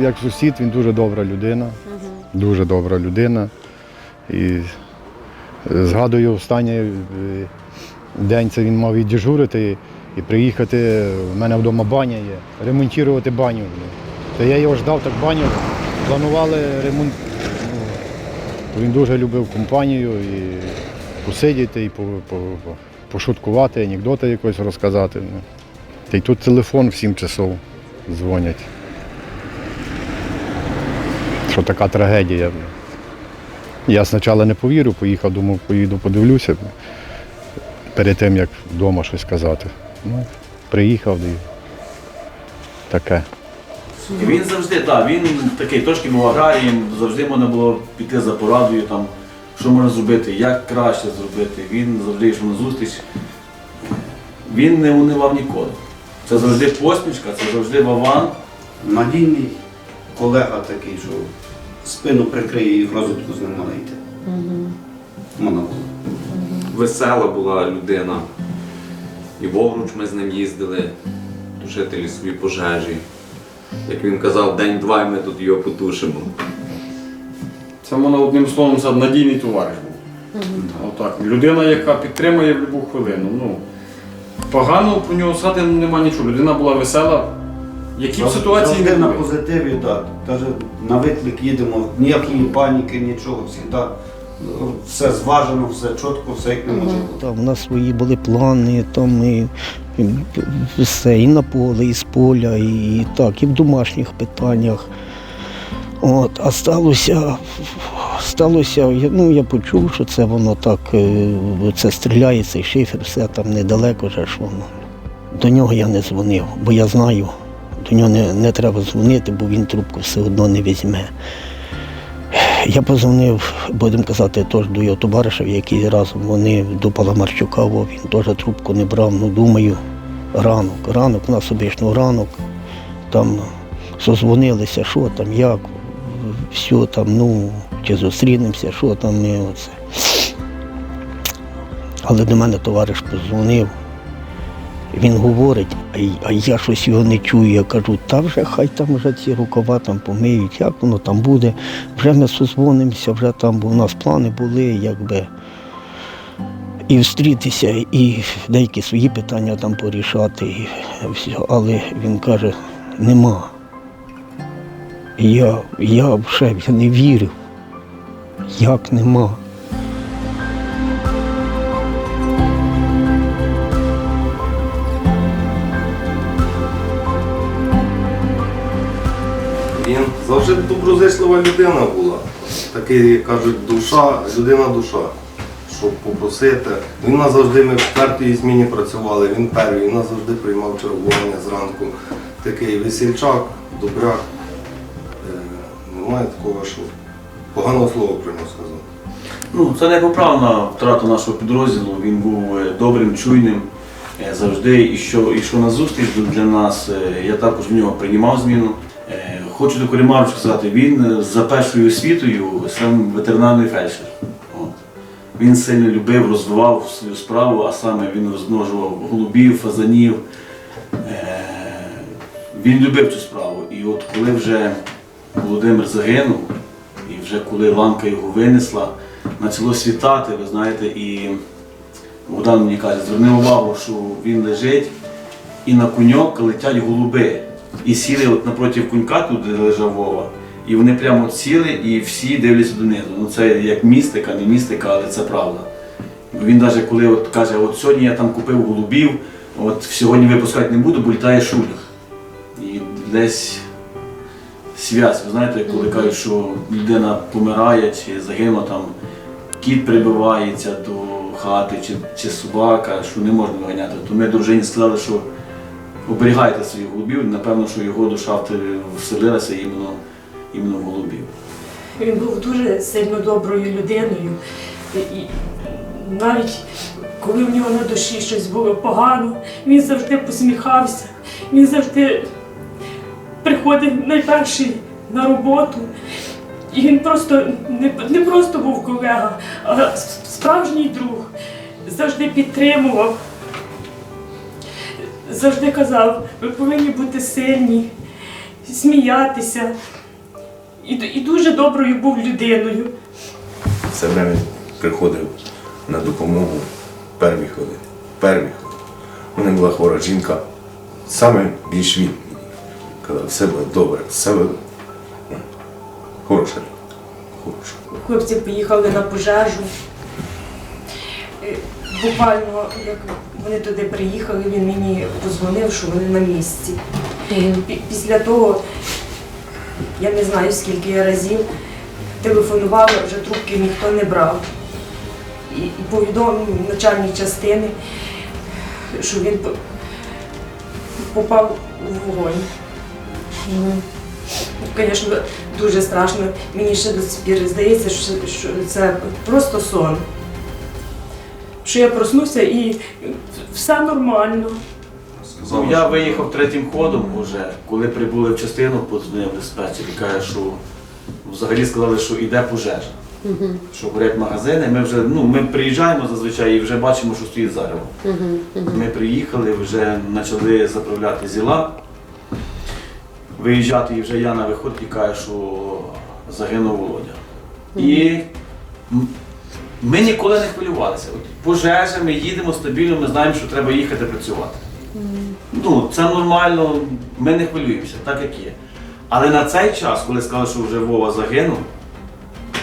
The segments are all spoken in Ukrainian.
Як сусід, він дуже добра людина, дуже добра людина. І згадую, останній е, день це він мав віддежурити і приїхати. У мене вдома баня є, ремонтувати баню. То я його ждав, так баню. Планували ремонт. Ну, він дуже любив компанію і посидіти, і по, по, по- пошуткувати, анекдоти якось розказати. Та й тут телефон в 7 часов дзвонять що така трагедія. Я спочатку не повірив, поїхав, думав, поїду, подивлюся перед тим, як вдома щось казати. Ну, приїхав і таке. І він завжди, так, він такий трошки був аграрієм, завжди можна було піти за порадою, там, що можна зробити, як краще зробити. Він завжди йшов на зустріч. Він не унивав ніколи. Це завжди посмішка, це завжди ваван. Надійний колега такий, що спину прикриє і в розвитку з ним можна йти. Можна було. весела була людина. І в Овруч ми з ним їздили, тушити лісові пожежі. Як він казав, день-два і ми тут його потушимо. Це можна одним словом сказати, надійний товариш був. Отак. Людина, яка підтримує в будь-яку хвилину. Ну, погано про нього сказати нема нічого. Людина була весела. Які б ситуації не на були. позитиві, так. Навіть на виклик їдемо, ніякої паніки, нічого, завжди все зважено, все чітко, все як не може бути. Там у нас свої були плани, там і, і все, і на поле, і з поля, і, і так, і в домашніх питаннях. От, а сталося, сталося, я- ну я почув, що це воно так, е, це стріляє, цей шифер, все там недалеко же ж воно. До нього я не дзвонив, бо я знаю, до нього не, не треба дзвонити, бо він трубку все одно не візьме. Я позвонив, будемо казати, теж до його товариша, який разом вони до Паламарчука, во, він теж трубку не брав, ну думаю, ранок, ранок, у нас обично ранок, там созвонилися, що там, як, все там, ну, чи зустрінемося, що там ми оце. Але до мене товариш позвонив. Він говорить, а я щось його не чую. Я кажу, та вже хай там вже ці рукава там помиють, як воно там буде. Вже ми созвонимося, вже там, бо у нас плани були, якби. І встрітися, і деякі свої питання там порішати. І все. Але він каже, нема. Я, я вже я не вірив. Як нема? Він завжди доброзичлива людина була. Такий, як кажуть, душа, людина душа. Щоб попросити. Він нас завжди, ми в четвертій зміні працювали, він перший, він нас завжди приймав чергування зранку. Такий весільчак, добряк. Е, Немає такого, що поганого слова про нього сказати. Ну, це непоправна втрата нашого підрозділу. Він був е, добрим, чуйним, е, завжди ішов, ішов на зустріч для нас. Я також в нього приймав зміну. Хочу до Корімару сказати, він е, за першою освітою сам ветеринарний фельдшер. От. Він сильно любив, розвивав свою справу, а саме він розмножував голубів, фазанів. Е, Він любив цю справу. І от коли вже Володимир загинув, і вже коли ланка його винесла, почало світати, ви знаєте, і Богдан мені каже, зверни увагу, що він лежить, і на куньок летять голуби. І сіли от напроти кунька, тут де лежав Вова, і вони прямо от сіли і всі дивляться донизу. Ну це як містика, не містика, але це правда. Він навіть коли от каже, от сьогодні я там купив голубів, от сьогодні випускати не буду, бо літає шулях. І десь связь. Ви знаєте, коли кажуть, що людина помирає чи загинула там, кіт прибивається до хати чи, чи собака, що не можна виганяти. То ми дружині сказали, що оберігайте своїх голубів, напевно, що його душа вселилася іменно, іменно в голубів. Він був дуже сильно доброю людиною. І навіть коли в нього на душі щось було погано, він завжди посміхався, він завжди приходив найперший на роботу. І він просто не, не просто був колега, а справжній друг. Завжди підтримував, завжди казав, ви повинні бути сильні, сміятися. І, і дуже доброю був людиною. Це він приходив на допомогу перві хвилини. Перві хвилини. У мене була хвора жінка. Саме більш він мені казав, все буде добре, все буде ну, хороша. Хлопці поїхали на пожежу. Е, Буквально, як вони туди приїхали, він мені подзвонив, що вони на місці. Після того, я не знаю скільки я разів, телефонували, вже трубки ніхто не брав. І, повідомив начальник частини, що він попав у вогонь. Ну, Звісно, дуже страшно. Мені ще до сих пір здається, що це просто сон. Що я проснуся і все нормально. Ну, я виїхав третім ходом уже, коли прибули в частину, подзвонив диспетчер і каже, що взагалі сказали, що йде пожежа. Що горять магазини. Ми вже ну, ми приїжджаємо зазвичай і вже бачимо, що стоїть зарево. Ми приїхали, вже почали заправляти зіла. Виїжджати і вже Яна виходить і каже, що загинув Володя. І м- ми ніколи не хвилювалися. От пожежа, ми їдемо стабільно, ми знаємо, що треба їхати працювати. Ну, це нормально, ми не хвилюємося, так як є. Але на цей час, коли сказали, що вже Вова загинув,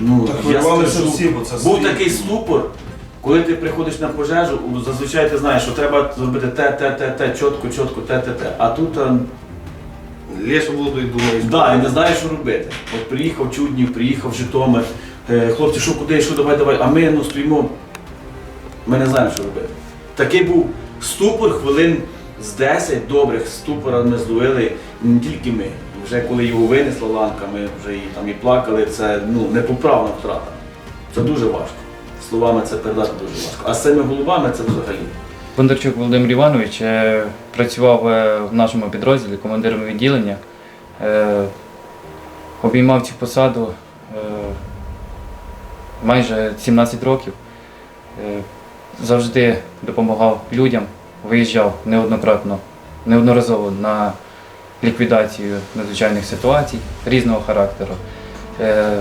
ну, Так я хвилювалися скажу, всі, бо це був свій. такий ступор, коли ти приходиш на пожежу, зазвичай ти знаєш, що треба зробити те, те, те, те, чітко, чітко, те, те, те. А тут а, Лєш воду і думаєш. Да, і не знаєш, що робити. От приїхав Чуднів, приїхав Житомир. Е, хлопці, що куди, що давай, давай. А ми ну, стоїмо. Ми не знаємо, що робити. Такий був ступор хвилин з 10 добрих ступора ми зловили не тільки ми. Вже коли його винесла ланка, ми вже і там і плакали. Це ну, непоправна втрата. Це дуже важко. Словами це передати дуже важко. А з цими голубами це взагалі. Бондарчук Володимир Іванович е, працював е, в нашому підрозділі командиром відділення, обіймав цю посаду майже 17 років. Е, Завжди допомагав людям, виїжджав неоднократно, неодноразово на ліквідацію надзвичайних ситуацій різного характеру. Е,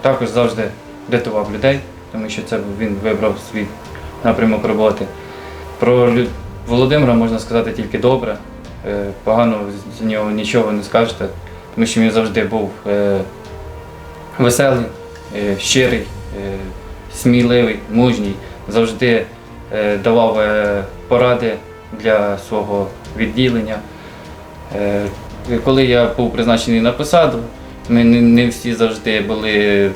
Також завжди рятував людей, тому що це він вибрав свій напрямок роботи. Про Володимира можна сказати тільки добре. Е, Погано з нього нічого не скажете, тому що він завжди був веселий, щирий, е, сміливий, мужній, завжди е, давав е, поради для свого відділення. Е, Коли я був призначений на посаду, ми не, всі завжди були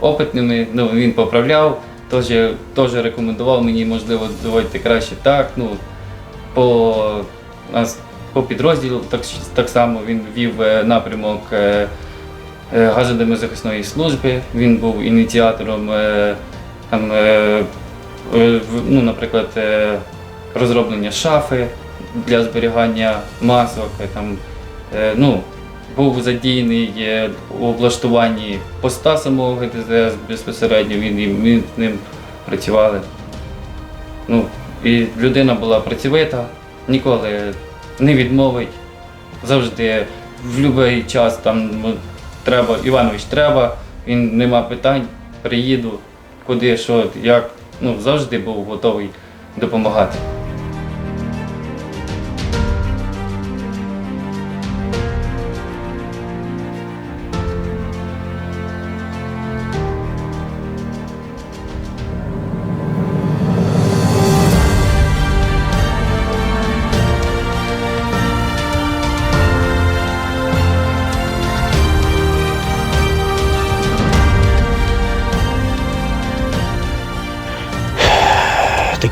опитними, ну, він поправляв, теж, теж рекомендував мені, можливо, доводити краще так. Ну, по, по підрозділу так, так само він вів е, напрямок е, е, газодимозахисної служби, він був ініціатором е, там, е, е, ну, наприклад, е, розроблення шафи для зберігання масок. е, Там, е, ну, був задіяний е, у облаштуванні поста самого ГДЗ безпосередньо, він, ми з ним працювали. Ну, і людина була працьовита, ніколи не відмовить, завжди в будь-який час там треба, Іванович, треба, він нема питань, приїду, куди, що, як, ну, завжди був готовий допомагати.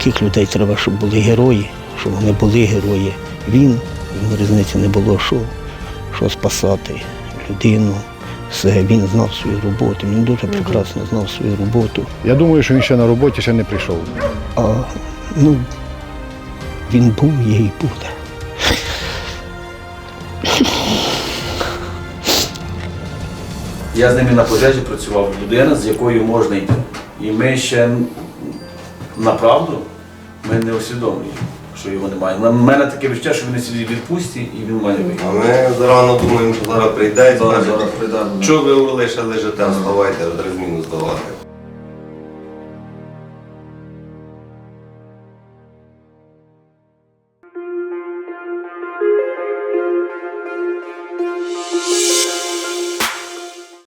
Таких людей треба, щоб були герої, щоб вони були герої. Він, йому різниці не було, що, що спасати людину. Все, він знав свою роботу, він дуже прекрасно знав свою роботу. Я думаю, що він ще на роботі ще не прийшов. А ну, він був, є і буде. Я з ними на пожежі працював людина, з якою можна йти. І ми ще направду ми не усвідомлюємо, що його немає. У мене таке відчуття, що він сидить в відпустці і він має вийти. А ми зарано думаємо, що зараз прийде і Зараз, скаже, зараз прийде. Чого ви лише лежите, здавайте, зміну здавати.